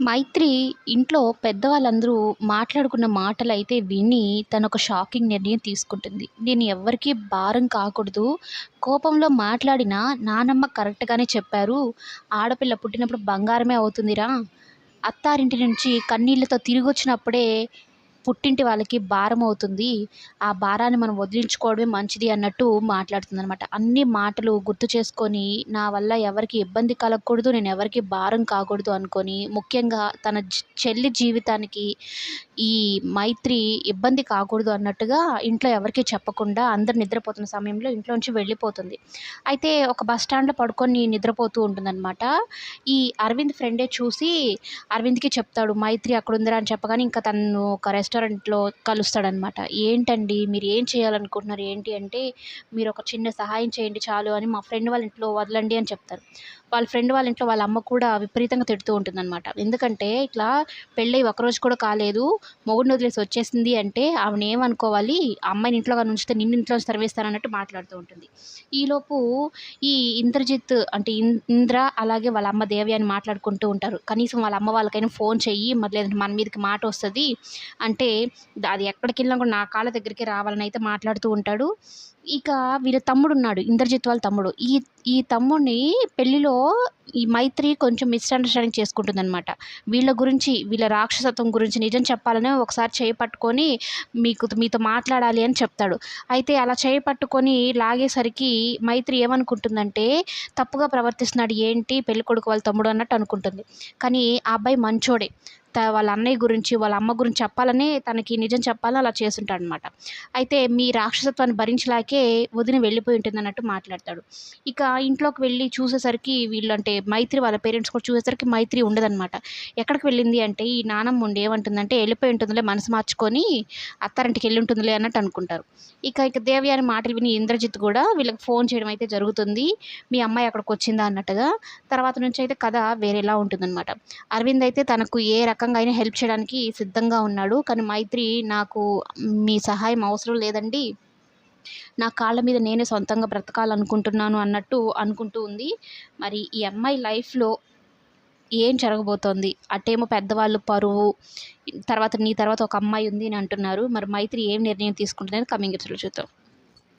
మైత్రి ఇంట్లో పెద్దవాళ్ళందరూ మాట్లాడుకున్న మాటలు అయితే విని ఒక షాకింగ్ నిర్ణయం తీసుకుంటుంది. నేను ఎవ్వరికీ భారం కాకూడదు. కోపంలో మాట్లాడినా నానమ్మ కరెక్ట్‌గానే చెప్పారు. ఆడపిల్ల పుట్టినప్పుడు బంగారమే అవుతుందిరా! అత్తారింటి నుంచి కన్నీళ్ళతో తిరిగొచ్చినప్పుడే పుట్టింటి వాళ్ళకి భారం అవుతుంది ఆ భారాన్ని మనం వదిలించుకోవడమే మంచిది అన్నట్టు మాట్లాడుతుంది అనమాట అన్ని మాటలు గుర్తు చేసుకొని నా వల్ల ఎవరికి ఇబ్బంది కలగకూడదు. నేను ఎవరికీ భారం కాకూడదు అనుకొని ముఖ్యంగా తన చెల్లి జీవితానికి ఈ మైత్రి ఇబ్బంది కాకూడదు అన్నట్టుగా ఇంట్లో ఎవరికీ చెప్పకుండా అందరు నిద్రపోతున్న సమయంలో ఇంట్లో నుంచి వెళ్ళిపోతుంది. అయితే ఒక బస్ స్టాండ్‌లో పడుకొని నిద్రపోతూ ఉంటుందన్నమాట ఈ అరవింద్ ఫ్రెండే చూసి అరవింద్‌కి చెప్తాడు. మైత్రి అక్కడ ఉందిరా అని చెప్పగానే ఇంకా తను ఒక రెస్టారెంట్‌లో కలుస్తాడనమాట. ఏంటండి మీరు ఏం చేయాలనుకుంటున్నారు ఏంటి అంటే, మీరు ఒక చిన్న సహాయం చేయండి చాలు అని మా ఫ్రెండ్ వాళ్ళ ఇంట్లో వదలండి అని చెప్తారు. వాళ్ళ ఫ్రెండ్ వాళ్ళ ఇంట్లో వాళ్ళ అమ్మ కూడా విపరీతంగా తిడుతూ ఉంటుందన్నమాట ఎందుకంటే ఇట్లా పెళ్ళై ఒకరోజు కూడా కాలేదు. మొగుడిని వదిలేసి వచ్చేసింది అంటే ఆమెను ఏమనుకోవాలి? అమ్మాయిని ఇంట్లో కానీ ఉంచితే నిన్ను ఇంట్లో నుంచి తరిమేస్తానన్నట్టు మాట్లాడుతూ ఉంటుంది. ఈలోపు ఈ ఇంద్రజిత్ అంటే ఇంద్ర అలాగే వాళ్ళ అమ్మ దేవి అని మాట్లాడుకుంటూ ఉంటారు. కనీసం వాళ్ళ అమ్మ వాళ్ళకైనా ఫోన్ చెయ్యి. మరి లేదంటే మన మీదకి మాట వస్తుంది అంటే అది ఎక్కడికెళ్ళినా కూడా నా కాళ్ళ దగ్గరికి రావాలని అయితే మాట్లాడుతూ ఉంటాడు. ఇక వీళ్ళ తమ్ముడున్నాడు. ఇంద్రజిత్ వాళ్ళ తమ్ముడు. ఈ ఈ తమ్ముడిని పెళ్ళిలో ఈ మైత్రి కొంచెం మిస్‌అండర్‌స్టాండింగ్ చేసుకుంటుందనమాట. వీళ్ళ గురించి వీళ్ళ రాక్షసత్వం గురించి నిజం చెప్పాలి చెప్పాలని ఒకసారి చేయి పట్టుకొని మీకు మీతో మాట్లాడాలి అని చెప్తాడు. అయితే అలా చేయి పట్టుకొని లాగేసరికి మైత్రి ఏమనుకుంటుందంటే తప్పుగా ప్రవర్తిస్తున్నాడు ఏంటి పెళ్ళికొడుకు వాళ్ళ తమ్ముడు అన్నట్టు అనుకుంటుంది. కానీ ఆ అబ్బాయి మంచోడే. వాళ్ళ అన్నయ్య గురించి, వాళ్ళ అమ్మ గురించి చెప్పాలనే తనకి నిజం చెప్పాలని అలా చేసుంటాడనమాట. అయితే మీ రాక్షసత్వాన్ని భరించలాకే వదిన వెళ్ళిపోయి ఉంటుంది అన్నట్టు మాట్లాడతాడు. ఇక ఇంట్లోకి వెళ్ళి చూసేసరికి వీళ్ళు అంటే మైత్రి వాళ్ళ పేరెంట్స్ కూడా చూసేసరికి మైత్రి ఉండదనమాట. ఎక్కడికి వెళ్ళింది అంటే ఈ నానమ్మ ఉండి ఏమంటుందంటే వెళ్ళిపోయి ఉంటుందిలే మనసు మార్చుకొని అత్తారింటికి వెళ్ళి ఉంటుందిలే అన్నట్టు అనుకుంటారు. ఇక ఇక దేవయాని మాటలు విని ఇంద్రజిత్ కూడా వీళ్ళకి ఫోన్ చేయడం అయితే జరుగుతుంది. మీ అమ్మాయి అక్కడికి వచ్చిందా అన్నట్టుగా. తర్వాత నుంచి అయితే కథ వేరేలా ఉంటుందన్నమాట అరవింద్ అయితే తనకు ఏ రకం రకంగా అయినా హెల్ప్ చేయడానికి సిద్ధంగా ఉన్నాడు. కానీ మైత్రి నాకు మీ సహాయం అవసరం లేదండి. నా కాళ్ళ మీద నేనే సొంతంగా బ్రతకాలనుకుంటున్నాను అన్నట్టు అనుకుంటూ ఉంది. మరి ఈ అమ్మాయి లైఫ్‌లో ఏం జరగబోతోంది? అటేమో పెద్దవాళ్ళు పరువు, తర్వాత నీ తర్వాత ఒక అమ్మాయి ఉంది అని అంటున్నారు. మరి మైత్రి ఏం నిర్ణయం తీసుకుంటుందని కమింగ్ ఎపిసోడ్‌లో చూద్దాం.